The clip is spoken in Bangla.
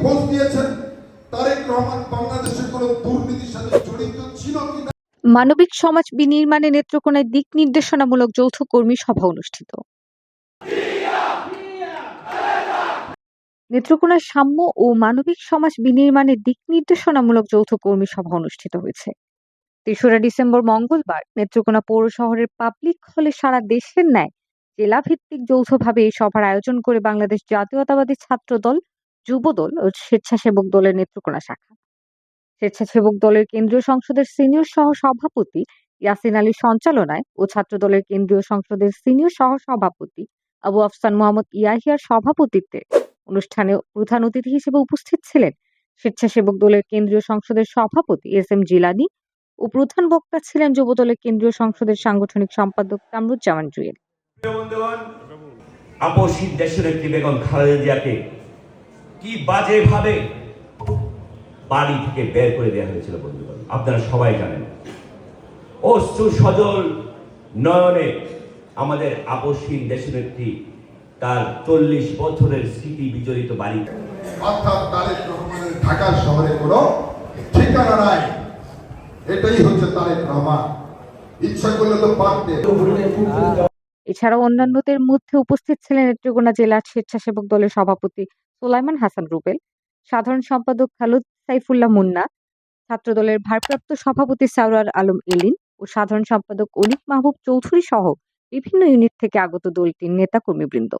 খোঁজ দিয়েছেন তারেক রহমান বাংলাদেশের দুর্নীতির সাথে জড়িত ছিল কিনা? মানবিক সমাজ বিনির্মাণে নেত্রকোনায় দিক নির্দেশনামূলক যৌথ কর্মী সভা অনুষ্ঠিত। নেত্রকোনার সাম্য ও মানবিক সমাজ বিনির্মাণে দিক নির্দেশনামূলক যৌথ কর্মী সভা অনুষ্ঠিত হয়েছে। তেসরা ডিসেম্বর মঙ্গলবার নেত্রকোনা পৌর শহরের পাবলিক হলে সারা দেশের ন্যায় জেলা ভিত্তিক যৌথভাবে এই সভার আয়োজন করে বাংলাদেশ জাতীয়তাবাদী ছাত্র দল যুবদল ও স্বেচ্ছাসেবক দলের নেত্রকোনা শাখা। স্বেচ্ছাসেবক দলের কেন্দ্রীয় সংসদের সিনিয়র সহ সভাপতি ইয়াসিন আলীর সঞ্চালনায় ও ছাত্র দলের কেন্দ্রীয় সংসদের সিনিয়র সহ সভাপতি আবু আফসান মোহাম্মদ ইয়াহিয়ার সভাপতিত্বে অনুষ্ঠানে প্রধান অতিথি হিসেবে উপস্থিত ছিলেন স্বেচ্ছাসেবক দলের কেন্দ্রীয় সংসদের সভাপতি এস এম জিলানি ও প্রধান বক্তা ছিলেন যুব দলের কেন্দ্রীয় সংসদের সাংগঠনিক সম্পাদক কামরুজ্জামান জুয়েল। বন্ধুগণ দেশের একটি বেগম খালেদা জিয়াকে কি বাজে ভাবে বাড়ি থেকে বের করে দেওয়া হয়েছিল বন্ধুগণ। আপনারা সবাই জানেন। অশ্রু সজল নয়নে আমাদের আপসীন দেশের একটি তার চল্লিশ বছরের স্মৃতি বিজড়িত বাড়ি অর্থাৎ তারেক রহমানের ঢাকা শহরে কোনো ঠিকানা নাই। এটাই হচ্ছে তারেক রহমান। ইচ্ছা করলে তো পারতে এছাড়াও অন্যান্যদের মধ্যে উপস্থিত ছিলেন নেত্রকোনা জেলা স্বেচ্ছাসেবক দলের সভাপতি সোলাইমান হাসান রুবেল, সাধারণ সম্পাদক খালুদ সাইফুল্লাহ মুন্না ছাত্র দলের ভারপ্রাপ্ত সভাপতি সাউরার আলম এলিন ও সাধারণ সম্পাদক অনিক মাহবুব চৌধুরী সহ বিভিন্ন ইউনিট থেকে আগত দলটির নেতাকর্মীবৃন্দ।